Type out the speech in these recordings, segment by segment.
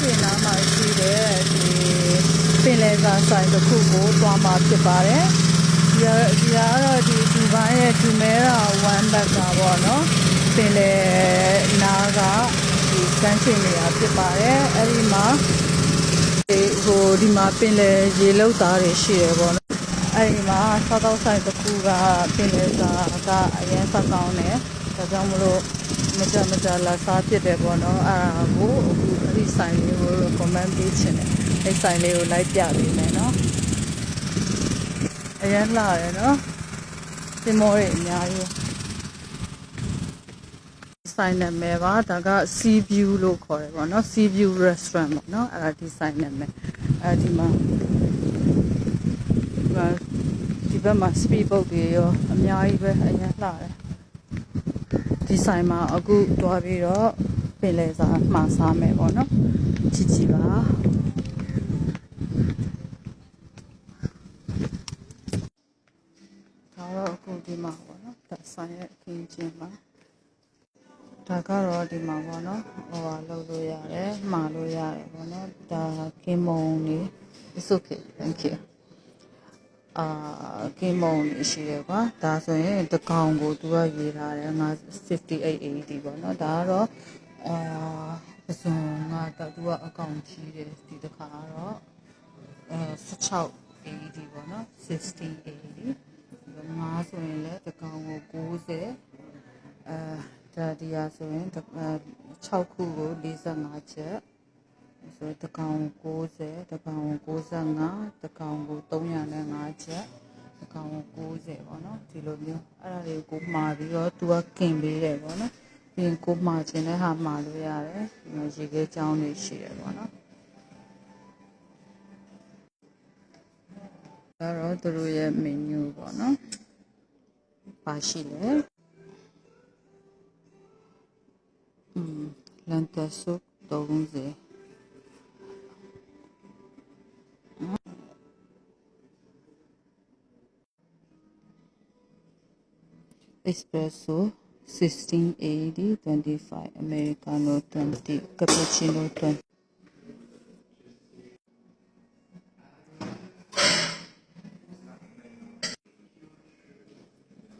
ချင်နားမှာရှိတဲ့ဒီပင်လယ်စာဆိုင်တစ်ခုကိုတွားမှာဖြစ်ပါတယ်ဒီကဒီကတော့ဒီဒီဘိုင်းရဲ့ဒီမဲရာ1ဘက်ကပေါ့နော်ပင်လယ်နားကဒီကမ်းခြေနေရာဖြစ်ပါတယ်အဲ့ဒီမှာဒီဟိုဒီမှာပင်လယ်ရေလောက်သားတွေရှိရပေါ့နော်အဲ့ဒီမှာစားတော့ဆိုင်တစ်ခုကပင်လယ်စာကအရင်ဆက်ကောင်းတယ် ဒါကြောင့်မလို့မကြမကြလာစားဖြစ်တယ်ပေါ့နော်အဲ့ဒါကိုအခုအဲ့ဒီဆိုင်လေးကို comment ပေးချင်တယ်အဲ့ဆိုင်လေးကိုလိုက်ပြပေးမယ်နော်အရင်လာရယ်နော်ဒီမောတွေအများကြီးဆိုင်နာမည်ပါဒါက Sea View လို့ခေါ်တယ်ပေါ့နော် Sea View Restaurant ပေါ့နော်အဲ့ဒါဒီဆိုင်နာမည်အဲ့ဒီမှာဒီဘက်မှာ speed boat တွေရောအများကြီးပဲအရင်လာတယ် ဒီဆိုင်မှာအခုတွားပြီးတော့ပင်လယ်စာမှာစားမယ်ပေါ့နော်ချီချီပါဒါတော့အခုဒီမှာပေါ့နော်ဒါဆိုင်ရဲ့အခင်းချင်းပါဒါကတော့ဒီမှာပေါ့နော်ဟိုဟာလုပ်လို့ရတယ်မှာလို့ရတယ်ပေါ့နော်ဒါကင်းမုံနေ It's okay thank you အာကင်းမုံနေရှိတယ်ကွာဒါဆိုရင်တကောင်ကိုသူကရေးထားတယ်ငါ5880ပေါ့နော်ဒါကတော့အာပစုံငါတော့သူကအကောင့်ကြီးတယ်ဒီတစ်ခါကတော့အဲ1680ပေါ့နော်6080ငါဆိုရင်လည်းတကောင်ကို90အဲဒါဒီဟာဆိုရင်6ခုကို45ချက် ဆိုတကောင်90တကောင်95တကောင်ကို305ချက်တကောင်90ပေါ့နော်ဒီလိုမျိုးအဲ့ဒါတွေကိုမှာပြီးတော့သူကကင်ပေးတယ်ပေါ့နော်ပြီးရင်ကိုမှာခြင်းတဲ့ဟာမှာလို့ရတယ်ဒီမှာရေခဲကြောင်းတွေရှိတယ်ပေါ့နော်ဒါတော့သူတို့ရဲ့ menu ပေါ့နော်ပါရှိလဲอืมလန်တဆုပ်30 espresso 1680 25 americano 20 cappuccino 20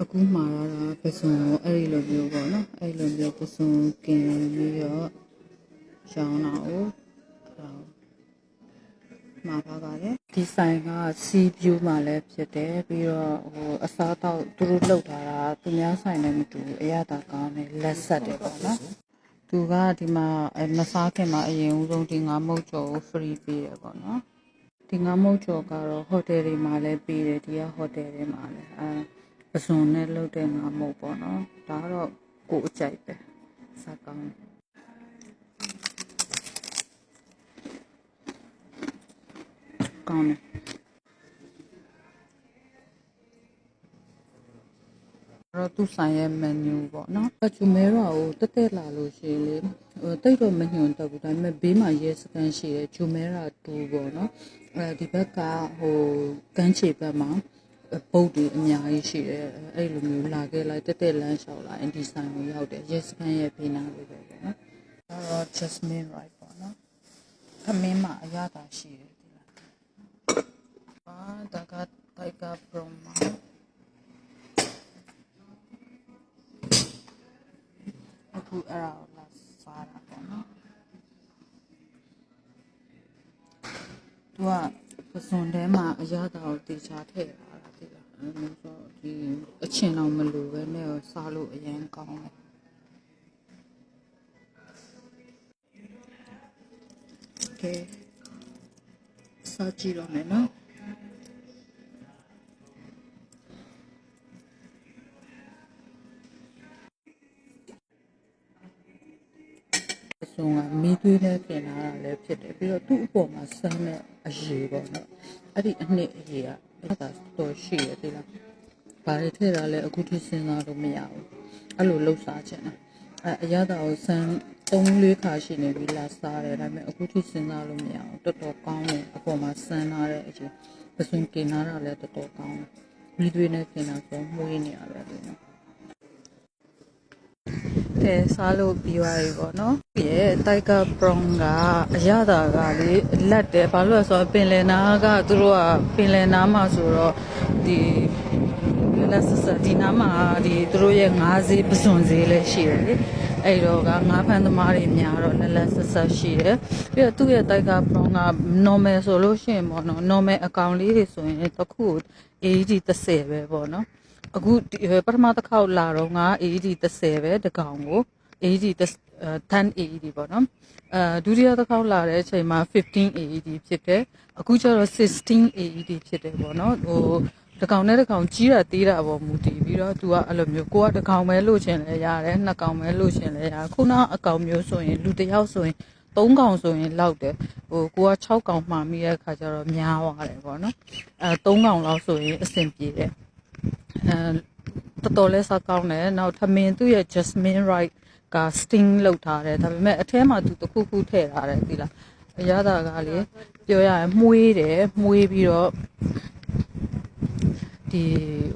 အခုမှာရတာပစုံကိုအဲ့ဒီလိုမျိုးပေါ့နော်အဲ့ဒီလိုမျိုးပစုံကင်ပြီးတော့ရောင်းတာကို ဒီဆိုင်က sea view မှာလည်းဖြစ်တယ်ပြီးတော့ဟိုအစားတောက်သူတို့လုပ်ထားတာသူများဆိုင်နဲ့မတူဘူးအရသာကောင်းတယ်လက်ဆက်တယ်ပေါ့နော်သူကဒီမှာအဲမစားခင်မှာအရင်ဦးဆုံးဒီငါးမုတ်ကျော်ကို free ပေးတယ်ပေါ့နော်ဒီငါးမုတ်ကျော်ကတော့ဟိုတယ်တွေမှာလည်းပေးတယ်ဒီကဟိုတယ်တွေမှာလည်းအဲပစုံနဲ့လုပ်တဲ့ငါးမုတ်ပေါ့နော်ဒါကတော့ကိုယ်အကြိုက်ပဲစားကောင်းတယ် ကောင်းတယ်တော့သူဆိုင်ရဲ့ menu ပေါ့နော်အချူမဲရောကိုတက်တက်လာလို့ရှိရင်လေဟိုတိတ်တော့မညွန်တော့ဘူးဒါပေမဲ့ဘေးမှာရဲစကန်ရှိတယ်ဂျူမဲရာ2ပေါ့နော်အဲဒီဘက်ကဟိုကမ်းခြေဘက်မှာပုတ်တွေအများကြီးရှိတယ်အဲ့လိုမျိုးလာခဲ့လိုက်တက်တက်လမ်းလျှောက်လာရင်ဒီဆိုင်ကိုရောက်တယ်ရဲစကန်ရဲ့ဘေးနားလေးပဲပေါ့နော်ဒါတော့ Jasmine right ပေါ့နော်ခမင်းမှာအရသာရှိတယ် dagat taiga broma aku era la fara ပေါ့နော်သူကပစွန်ထဲမှာအရာတော်တေချာထည့်တာလားသိလားအဲမျိုးဆိုဒီအချင်တော့မလိုပဲနဲ့စားလို့အရင်ကောင်းတယ်ကဲစားကြည့်တော့မယ်နော် ပစွန်ကမီးသွေးနဲ့ပြင်လာတာလည်းဖြစ်တယ်ပြီးတော့သူ့အပေါ်မှာဆန်းတဲ့အရေးပေါ့နော်အဲ့ဒီအနှစ်အရေးကအဲ့ဒါတော်ရှိရသေးလားဘာတွေထည့်တာလဲအခုထိစဉ်းစားလို့မရဘူးအဲ့လိုလှုပ်ရှားချင်တာအဲ့အရသာကိုဆန်းသုံးလေးခါရှိနေပြီလာစားတယ်ဒါပေမဲ့အခုထိစဉ်းစားလို့မရဘူးတော်တော်ကောင်းတယ်အပေါ်မှာဆန်းလာတဲ့အရေးပစွန်กินလာတာလည်းတော်တော်ကောင်းတယ်မီးသွေးနဲ့ပြင်လာဆိုမှုေးနေရတယ်လေနော် လည်းစားလို့ပြီးသွားပြီပေါ့နော်ဒီရဲ့တိုက်ကာပရွန်ကအရသာကလေလက်တယ်ဘာလို့လဲဆိုတော့ပင်လယ်နာကသူတို့ကပင်လယ်နာမှာဆိုတော့ဒီ လက်စစဒီနာမှာဒီသူတို့ရဲ့ငါးဈေးပစွန်ဈေးလည်းရှိတယ်လေအဲ့တော့ကငါးဖမ်းသမားတွေများတော့လက်လက်ဆက်ဆက်ရှိတယ်ပြီးတော့သူ့ရဲ့တိုက်ကာပရွန်က normal ဆိုလို့ရှိရင်ပေါ့နော် normal အကောင်လေးတွေဆိုရင်တစ်ခု AED 30ပဲပေါ့နော်အခုဒီပထမတစ်ခေါက်လာတော့ငါ AED 30ပဲတကောင်ကို AED 10 AED ပေါ့နော်အဲဒုတိယတစ်ခေါက်လာတဲ့အချိန်မှာ15 AED ဖြစ်တယ်အခုကျတော့16 AED ဖြစ်တယ်ပေါ့နော်ဟို တကောင်နဲ့တကောင်ကြီးတာသေးတာပေါ့မူတည်ပြီးတော့ तू ကအဲ့လိုမျိုးကိုကတကောင်ပဲလို့ရှင်လဲရတယ်နှစ်ကောင်ပဲလို့ရှင်လဲရခုနအကောင်မျိုးဆိုရင်လူတစ်ယောက်ဆိုရင်၃ကောင်ဆိုရင်လောက်တယ်ဟိုကိုက6ကောင်မှမိတဲ့အခါကျတော့များသွားတယ်ပေါ့နော်အဲ၃ကောင်လောက်ဆိုရင်အဆင်ပြေတယ်အဲတော်တော်လေးစားကောင်းတယ်နောက်ထမင်းသူ့ရဲ့ jasmine right က sting လောက်ထားတယ်ဒါပေမဲ့အထဲမှာသူတစ်ခုခုထည့်ထားတယ်သိလားအရသာကလေပြောရရင်မှုေးတယ်မှုေးပြီးတော့ ဒီ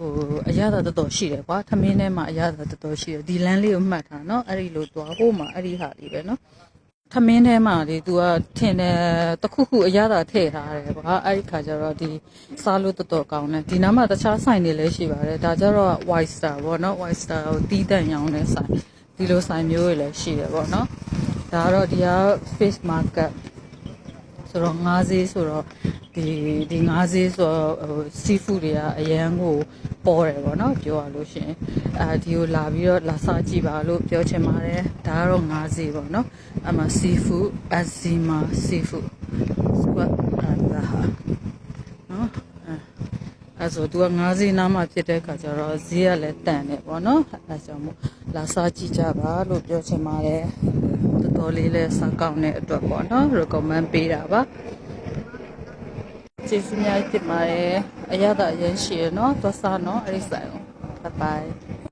ဟိုအရသာတော်တော်ရှိတယ်ကွာထမင်းထဲမှာအရသာတော်တော်ရှိတယ်ဒီလမ်းလေးကိုမှတ်ထားနော်အဲ့ဒီလိုသွားဟိုမှာအဲ့ဒီဟာလေးပဲနော်ထမင်းထဲမှာလေ तू ကထင်တယ်တခုခုအရသာထည့်ထားတယ်ကွာအဲ့ဒီခါကျတော့ဒီစားလို့တော်တော်ကောင်းတယ်ဒီနားမှာတခြားဆိုင်တွေလည်းရှိပါတယ်ဒါကြတော့ white star ပေါ့နော် white star ကိုတီးတန့်ရောင်းတဲ့ဆိုင်ဒီလိုဆိုင်မျိုးတွေလည်းရှိတယ်ပေါ့နော်ဒါကတော့ဒီက fish market ဆိုတော့ငါးဈေးဆိုတော့ဒီဒီငါးဈေးဆိုတော့ဟို seafood တွေကအရန်ကိုပေါ်တယ်ပေါ့နော်ပြောရလို့ရှိရင်အဲဒီကိုလာပြီးတော့လာစားကြည့်ပါလို့ပြောချင်ပါတယ်ဒါကတော့ငါးဈေးပေါ့နော်အမ seafood azima seafood squat ဒါဟာနော်အဲအဲဆိုသူကငါးဈေးနားမှာဖြစ်တဲ့ခါကျတော့ဈေးကလည်းတန်တယ်ပေါ့နော်အဲကြောင့်မို့ လာစားကြည့်ကြပါလို့ပြောချင်ပါတယ်တော်တော်လေးလဲစားကောင်းတဲ့အတွက်ပေါ့နော် recommend ပေးတာပါကျေးဇူးများတင်ပါတယ်အရသာအရင်ရှိရနော်သွားစားနော်အဲ့ဒီဆိုင်ကို bye bye